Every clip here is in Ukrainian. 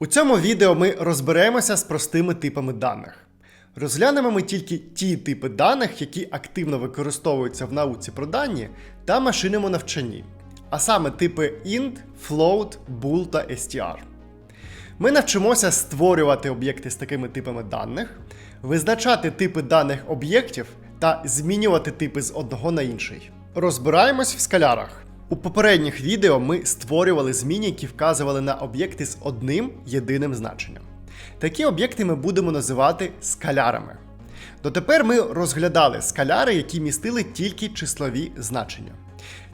У цьому відео ми розберемося з простими типами даних. Розглянемо ми тільки ті типи даних, які активно використовуються в науці про дані та машинному навчанні, а саме типи int, float, bool та str. Ми навчимося створювати об'єкти з такими типами даних, визначати типи даних об'єктів та змінювати типи з одного на інший. Розбираємось в скалярах. У попередніх відео ми створювали зміни, які вказували на об'єкти з одним єдиним значенням. Такі об'єкти ми будемо називати скалярами. Дотепер ми розглядали скаляри, які містили тільки числові значення.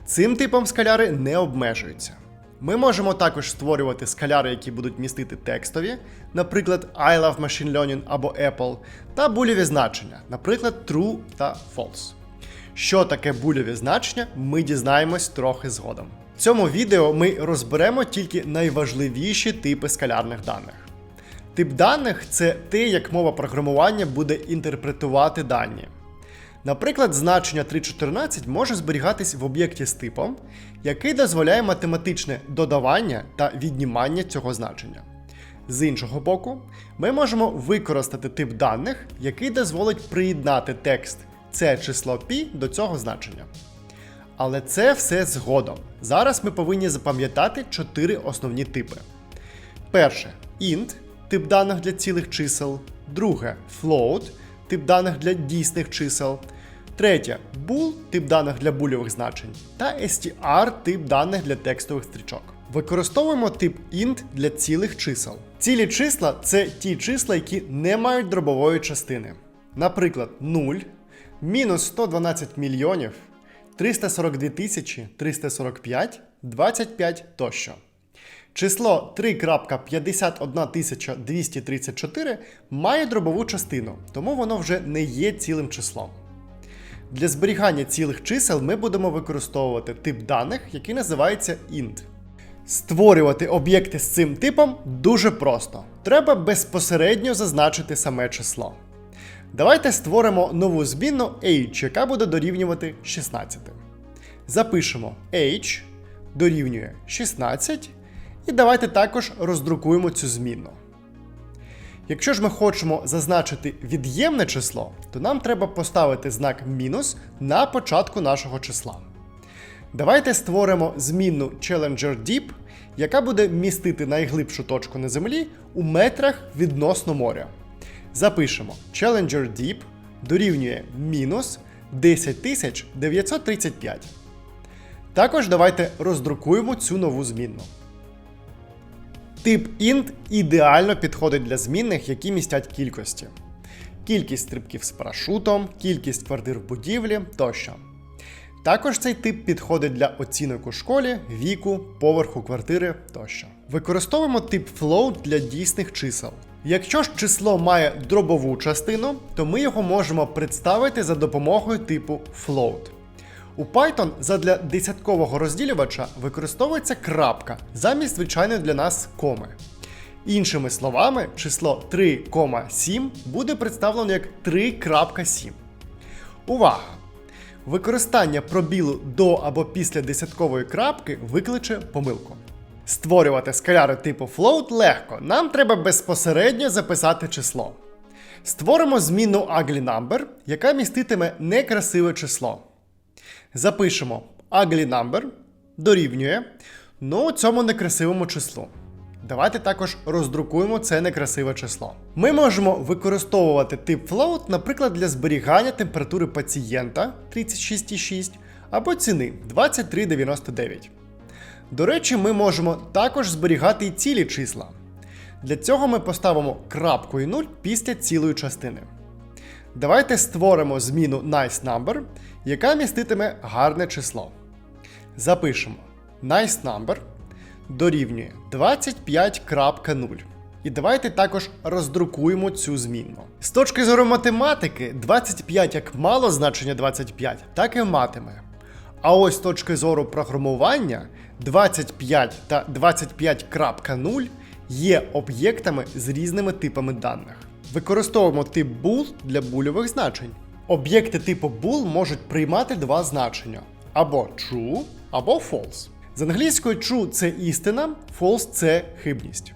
Цим типом скаляри не обмежуються. Ми можемо також створювати скаляри, які будуть містити текстові, наприклад, I love machine learning або Apple, та булєві значення, наприклад, true та false. Що таке бульові значення, ми дізнаємось трохи згодом. В цьому відео ми розберемо тільки найважливіші типи скалярних даних. Тип даних це те, як мова програмування буде інтерпретувати дані. Наприклад, значення 3.14 може зберігатись в об'єкті з типом, який дозволяє математичне додавання та віднімання цього значення. З іншого боку, ми можемо використати тип даних, який дозволить приєднати текст це число π до цього значення. Але це все згодом. Зараз ми повинні запам'ятати чотири основні типи. Перше int тип даних для цілих чисел. Друге float тип даних для дійсних чисел. Третє bool тип даних для бульових значень. Та str тип даних для текстових стрічок. Використовуємо тип int для цілих чисел. Цілі числа це ті числа, які не мають дробової частини. Наприклад, 0, мінус 112 мільйонів, 342 тисячі 345, 25 тощо. Число 3.51234 має дробову частину, тому воно вже не є цілим числом. Для зберігання цілих чисел ми будемо використовувати тип даних, який називається int. Створювати об'єкти з цим типом дуже просто. Треба безпосередньо зазначити саме число. Давайте створимо нову змінну h, яка буде дорівнювати 16. Запишемо h дорівнює 16, і давайте також роздрукуємо цю змінну. Якщо ж ми хочемо зазначити від'ємне число, то нам треба поставити знак мінус на початку нашого числа. Давайте створимо змінну Challenger Deep, яка буде містити найглибшу точку на землі у метрах відносно моря. Запишемо Challenger Deep дорівнює мінус 10935. Також давайте роздрукуємо цю нову змінну. Тип int ідеально підходить для змінних, які містять кількості. Кількість стрибків з парашутом, кількість квартир в будівлі тощо. Також цей тип підходить для оцінок у школі, віку, поверху квартири тощо. Використовуємо тип float для дійсних чисел. Якщо ж число має дробову частину, то ми його можемо представити за допомогою типу float. У Python задля десяткового розділювача використовується крапка замість звичайної для нас коми. Іншими словами, число 3,7 буде представлено як 3.7. Увага! Використання пробілу до або після десяткової крапки викличе помилку. Створювати скаляри типу float легко, нам треба безпосередньо записати число. Створимо змінну ugly number, яка міститиме некрасиве число. Запишемо ugly number дорівнює ну, цьому некрасивому числу. Давайте також роздрукуємо це некрасиве число. Ми можемо використовувати тип float, наприклад, для зберігання температури пацієнта 36,6 або ціни 23,99. До речі, ми можемо також зберігати і цілі числа. Для цього ми поставимо крапку і 0 після цілої частини. Давайте створимо зміну niceNumber, яка міститиме гарне число. Запишемо niceNumber дорівнює 25.0. І давайте також роздрукуємо цю змінну. З точки зору математики, 25 як мало значення 25, так і матиме. А ось з точки зору програмування, 25 та 25.0 є об'єктами з різними типами даних. Використовуємо тип bool для бульових значень. Об'єкти типу bool можуть приймати два значення: або true, або false. З англійської true це істина, false це хибність.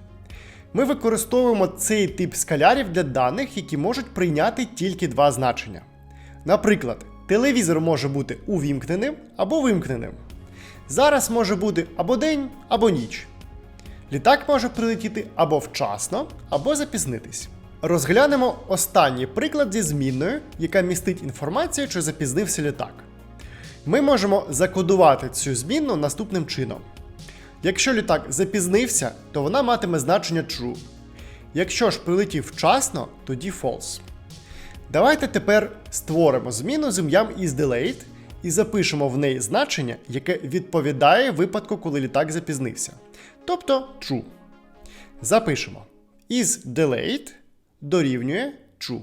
Ми використовуємо цей тип скалярів для даних, які можуть прийняти тільки два значення. Наприклад, телевізор може бути увімкненим або вимкненим. Зараз може бути або день, або ніч. Літак може прилетіти або вчасно, або запізнитись. Розглянемо останній приклад зі змінною, яка містить інформацію, чи запізнився літак. Ми можемо закодувати цю змінну наступним чином. Якщо літак запізнився, то вона матиме значення true. Якщо ж прилетів вчасно, тоді false. Давайте тепер створимо зміну з ім'ям isDelayed і запишемо в неї значення, яке відповідає випадку, коли літак запізнився. Тобто true. Запишемо isDelayed дорівнює true.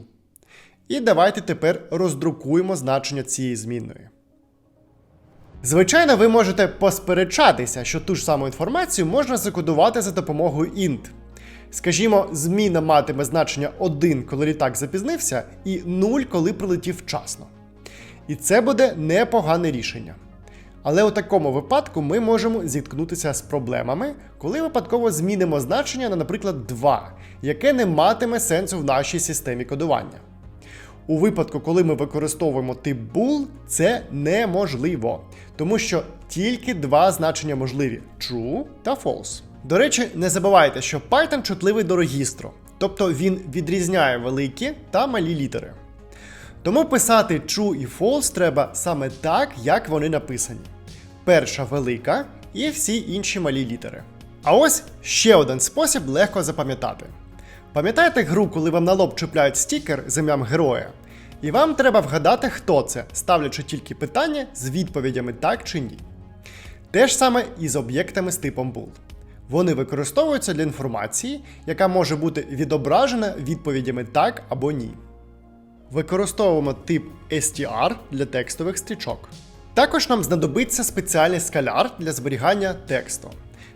І давайте тепер роздрукуємо значення цієї змінної. Звичайно, ви можете посперечатися, що ту ж саму інформацію можна закодувати за допомогою int. Скажімо, зміна матиме значення 1, коли літак запізнився, і 0, коли прилетів вчасно. І це буде непогане рішення. Але у такому випадку ми можемо зіткнутися з проблемами, коли випадково змінимо значення на, наприклад, 2, яке не матиме сенсу в нашій системі кодування. У випадку, коли ми використовуємо тип bool, це неможливо, тому що тільки два значення можливі true та false. До речі, не забувайте, що Python чутливий до регістру, тобто він відрізняє великі та малі літери. Тому писати true і false треба саме так, як вони написані. Перша велика і всі інші малі літери. А ось ще один спосіб легко запам'ятати. Пам'ятаєте гру, коли вам на лоб чіпляють стікер з ім'ям героя? І вам треба вгадати, хто це, ставлячи тільки питання з відповідями так чи ні. Те ж саме і з об'єктами з типом bool. Вони використовуються для інформації, яка може бути відображена відповідями так або ні. Використовуємо тип str для текстових стрічок. Також нам знадобиться спеціальний скаляр для зберігання тексту.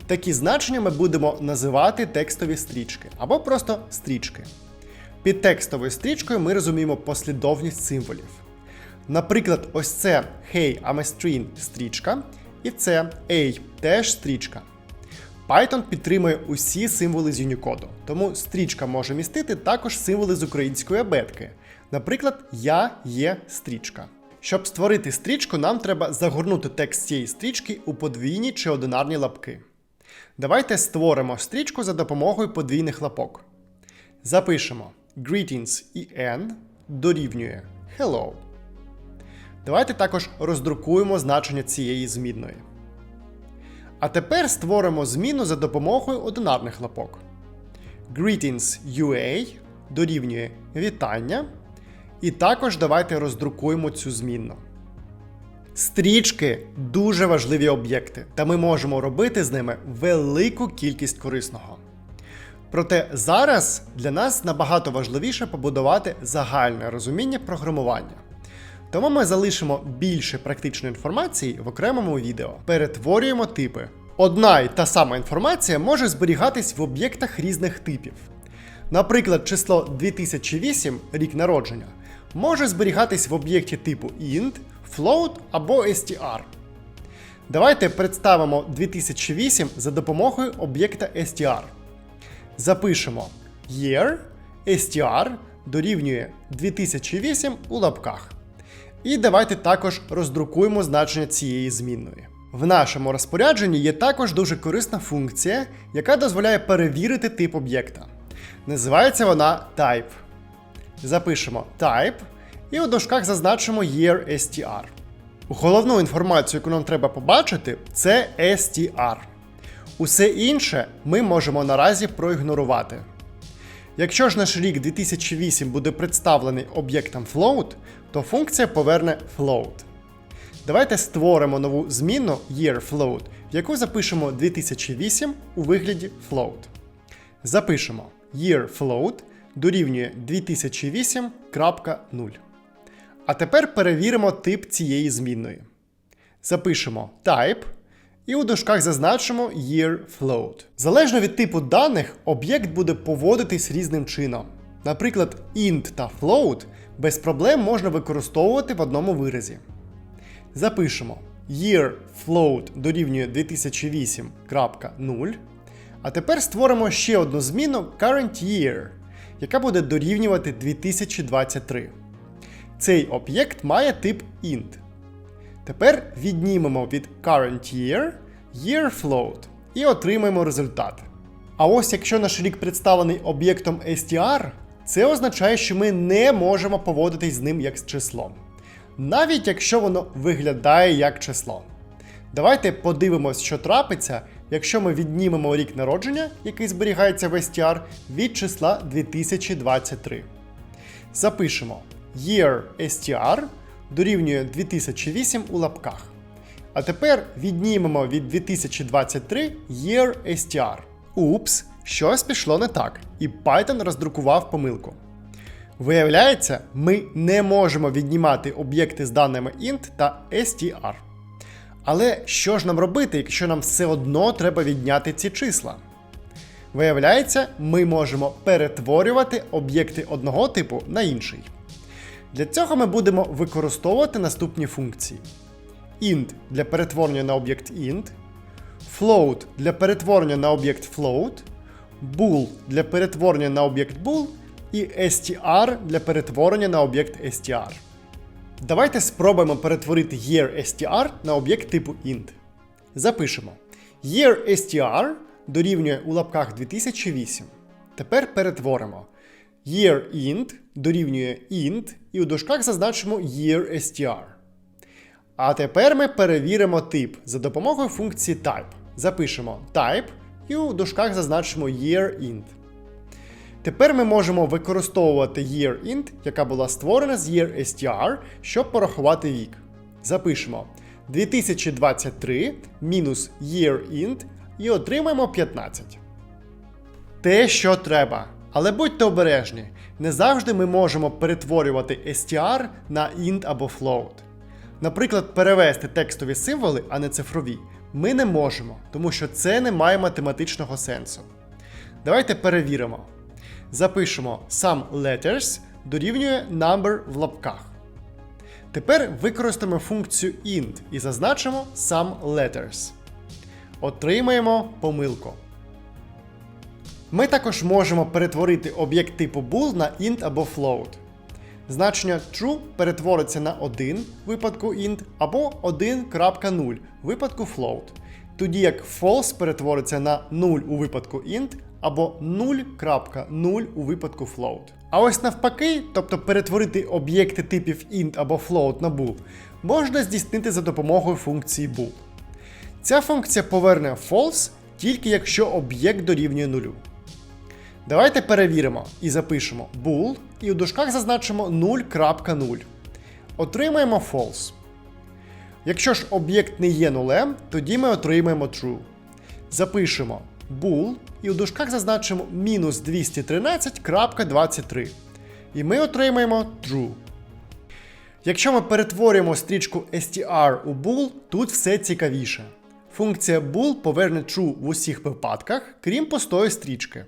Такі значення ми будемо називати текстові стрічки або просто стрічки. Під текстовою стрічкою ми розуміємо послідовність символів. Наприклад, ось це Hey, I'm a string стрічка, і це A теж стрічка. Python підтримує усі символи з Unicode, тому стрічка може містити також символи з української абетки. Наприклад, Я є стрічка. Щоб створити стрічку, нам треба загорнути текст цієї стрічки у подвійні чи одинарні лапки. Давайте створимо стрічку за допомогою подвійних лапок. Запишемо greetings і n дорівнює hello. Давайте також роздрукуємо значення цієї змінної. А тепер створимо зміну за допомогою одинарних лапок. Greetings UA дорівнює вітання. І також давайте роздрукуємо цю змінну. Стрічки дуже важливі об'єкти, та ми можемо робити з ними велику кількість корисного. Проте зараз для нас набагато важливіше побудувати загальне розуміння програмування. Тому ми залишимо більше практичної інформації в окремому відео. Перетворюємо типи. Одна і та сама інформація може зберігатись в об'єктах різних типів. Наприклад, число 2008 рік народження може зберігатись в об'єкті типу int, float або str. Давайте представимо 2008 за допомогою об'єкта str. Запишемо year str дорівнює 2008 у лапках. І давайте також роздрукуємо значення цієї змінної. В нашому розпорядженні є також дуже корисна функція, яка дозволяє перевірити тип об'єкта. Називається вона type. Запишемо type і у дошках зазначимо year str. Головну інформацію, яку нам треба побачити, це str. Усе інше ми можемо наразі проігнорувати. Якщо ж наш рік 2008 буде представлений об'єктом float, то функція поверне float. Давайте створимо нову змінну yearFloat, в яку запишемо 2008 у вигляді float. Запишемо yearFloat дорівнює 2008.0. А тепер перевіримо тип цієї змінної. Запишемо type і у дужках зазначимо yearFloat. Залежно від типу даних, об'єкт буде поводитись різним чином. Наприклад, int та float без проблем можна використовувати в одному виразі. Запишемо yearFloat дорівнює 2008.0. А тепер створимо ще одну зміну current year, яка буде дорівнювати 2023. Цей об'єкт має тип int. Тепер віднімемо від current year year float і отримаємо результат. А ось якщо наш рік представлений об'єктом str, це означає, що ми не можемо поводитись з ним як з числом. Навіть якщо воно виглядає як число. Давайте подивимось, що трапиться, якщо ми віднімемо рік народження, який зберігається в str, від числа 2023. Запишемо year str дорівнює 2008 у лапках. А тепер віднімемо від 2023 year str. Упс, щось пішло не так, і Python роздрукував помилку. Виявляється, ми не можемо віднімати об'єкти з даними int та str. Але що ж нам робити, якщо нам все одно треба відняти ці числа? Виявляється, ми можемо перетворювати об'єкти одного типу на інший. Для цього ми будемо використовувати наступні функції: int для перетворення на об'єкт int, float для перетворення на об'єкт float, bool для перетворення на об'єкт bool і str для перетворення на об'єкт str. Давайте спробуємо перетворити year str на об'єкт типу int. Запишемо. Year str дорівнює у лапках 2008. Тепер перетворимо. Year int дорівнює int і у дужках зазначимо year str. А тепер ми перевіримо тип за допомогою функції type. Запишемо type і у дужках зазначимо year int. Тепер ми можемо використовувати yearInt, яка була створена з yearStr, щоб порахувати вік. Запишемо 2023 мінус yearInt і отримаємо 15. Те, що треба. Але будьте обережні, не завжди ми можемо перетворювати str на int або float. Наприклад, перевести текстові символи, а не цифрові, ми не можемо, тому що це не має математичного сенсу. Давайте перевіримо. Запишемо sum letters дорівнює number в лапках. Тепер використаємо функцію int і зазначимо sum letters. Отримаємо помилку. Ми також можемо перетворити об'єкт типу bool на int або float. Значення true перетвориться на 1 в випадку int або 1.0 в випадку float, тоді як false перетвориться на 0 у випадку int або 0.0 у випадку float. А ось навпаки, тобто перетворити об'єкти типів int або float на bool, можна здійснити за допомогою функції bool. Ця функція поверне false тільки якщо об'єкт дорівнює нулю. Давайте перевіримо і запишемо bool і у дужках зазначимо 0.0. Отримаємо false. Якщо ж об'єкт не є нулем, тоді ми отримаємо true. Запишемо bool і у дужках зазначимо мінус 213.23. І ми отримаємо true. Якщо ми перетворюємо стрічку str у bool, тут все цікавіше. Функція bool поверне true в усіх випадках, крім пустої стрічки.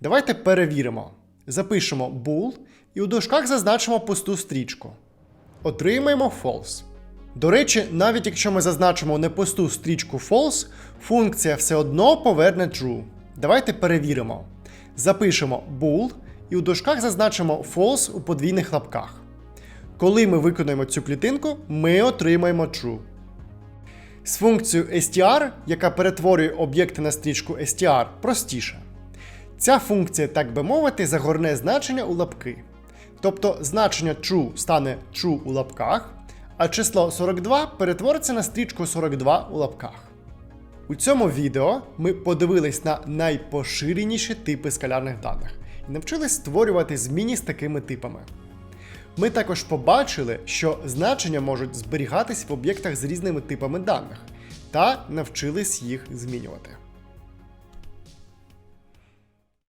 Давайте перевіримо. Запишемо bool і у дужках зазначимо пусту стрічку. Отримаємо false. До речі, навіть якщо ми зазначимо не пусту стрічку false, функція все одно поверне true. Давайте перевіримо. Запишемо bool і у дужках зазначимо false у подвійних лапках. Коли ми виконуємо цю клітинку, ми отримаємо true. З функцією str, яка перетворює об'єкти на стрічку str, простіше. Ця функція, так би мовити, загорне значення у лапки. Тобто значення true стане true у лапках, а число 42 перетвориться на стрічку 42 у лапках. У цьому відео ми подивились на найпоширеніші типи скалярних даних і навчились створювати зміни з такими типами. Ми також побачили, що значення можуть зберігатись в об'єктах з різними типами даних, та навчились їх змінювати.